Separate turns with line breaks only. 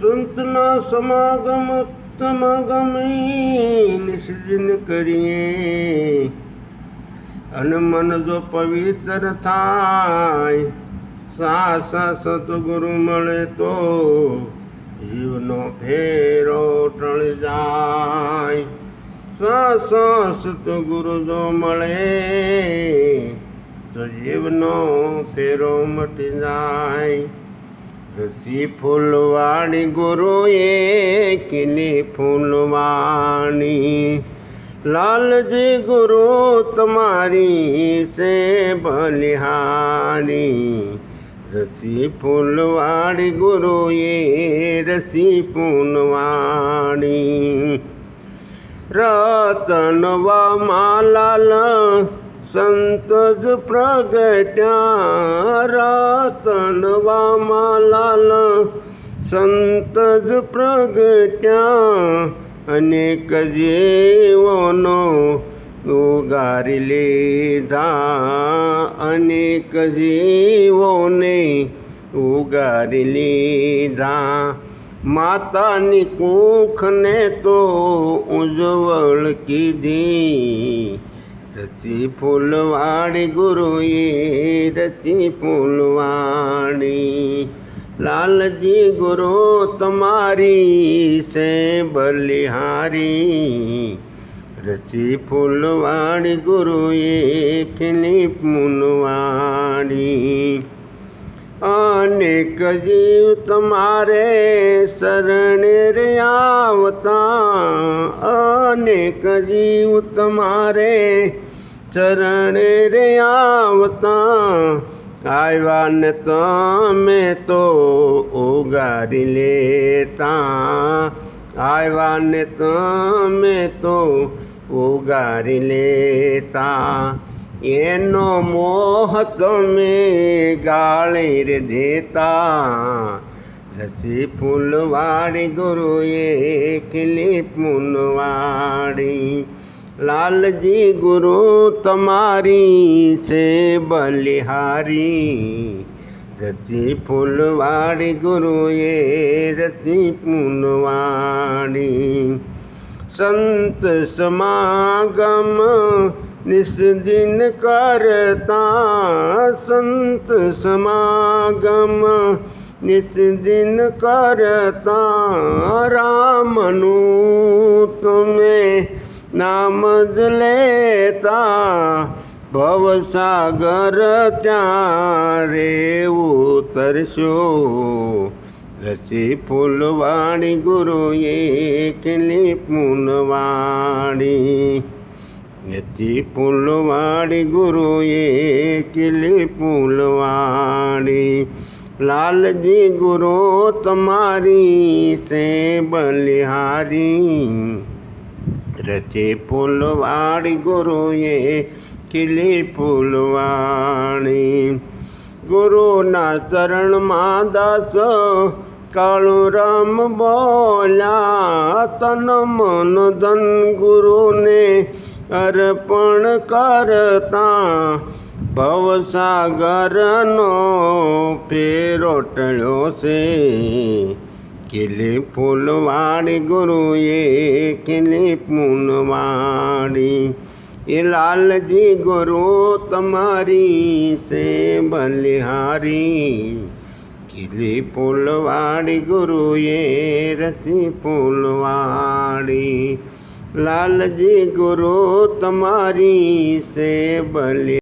સંતના સમાગમ સમાગમી નિસર્જન કરીએ. અને મન જો પવિત્ર થાય સાસા સતગુરુ મળે તો જીવનો ફેરો ટળી જાય. સાસા સતગુરુ જો મળે તો જીવનો ફેરો મટી જાય. રસી ફૂલવાણી ગુરુએ કિની ફૂલવાણી? લાલજી ગુરુ, તમારી સે બલિહારી. રસી ફૂલવાળી ગુરુએ રસી ફૂલવાણી. રતનવા માલાલ સંત જ પ્રગટ્યા રતનવા માલાલ સંત જ પ્રગટ્યા, અનેક જીવોનો ઉગારી લીધા. અનેક જીવોને ઉગારી લીધા. માતાની કુખને તો ઉજ્જવળ કીધી. રસી ફૂલવાણી ગુરુએ, રસી ફૂલવાણી. લાલજી ગુરુ, તમારી સે બલિહારી. રસી ફૂલવાણી ગુરુએ, ખીલી ફૂલવાળી અનેક જીવ તમારે શરણે રે આવતા. અનેક જીવ તમારે ચરણે રે આવતા, આવ્યા ને તમે તો ઉગારી લેતા. આવ્યા ને તમે તો ઉગારી લેતા. એનો મોહ તમે ગાળી રે દેતા. રસી ફૂલવાળી ગુરુએ ખીલી ફૂલવાળી લાલજી ગુરુ તમારી છે બલિહારી. રસી ફૂલવાળી ગુરુએ રસી ફૂલવાળી સંત સમાગમ નિષ્દિન કરતા સંત સમાગમ નિષ્દિન કરતા રામનું તમે નામ જ લેતા ભવસાગર ત્યાં રે ઉતરશો રસી ફૂલવાણી ગુરુએ ખીલી ફૂલવાણી એથી ફૂલવાણી ગુરુએ ખીલી ફૂલવાણી લાલજી ગુરુ તમારી સે બલિહારી રચે ફૂલવાળી ગુરુએ ખીલી ફૂલવાણી. ગુરુના ચરણમાં દાસ કાળુ રામ બોલ્યા, તન મન ધન ગુરુને અર્પણ કરતા ભવસાગરનો ફેરો ટળ્યો છે. ખીલી ફૂલવાડી ગુરુએ કેલે ફૂલવાડી એ લાલજી ગુરુ તમારી સે બલિહારી ખીલી ફૂલવાડી ગુરુએ રસી ફૂલવાડી લાલજી ગુરુ તમારી સે બલિ